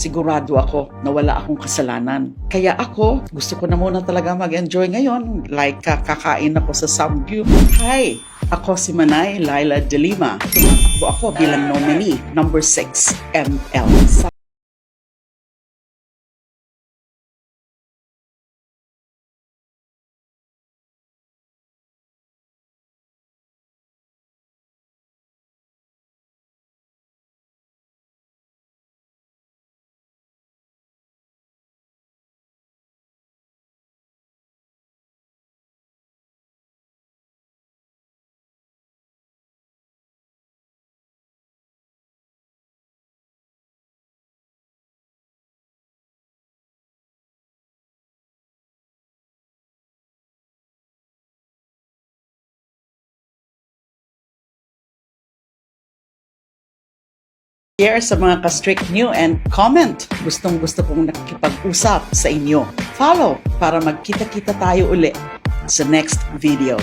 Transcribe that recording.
sigurado ako na wala akong kasalanan. Kaya ako, gusto ko na muna talaga mag-enjoy ngayon. Like kakakain ako sa Samgyup. Hi! Ako si Manay Laila De Lima. Ako bilang nominee number 6 ML. Sa share sa mga ka-strict nyo and comment. Gustong gusto kong nakikipag-usap sa inyo. Follow para magkita-kita tayo uli sa next video.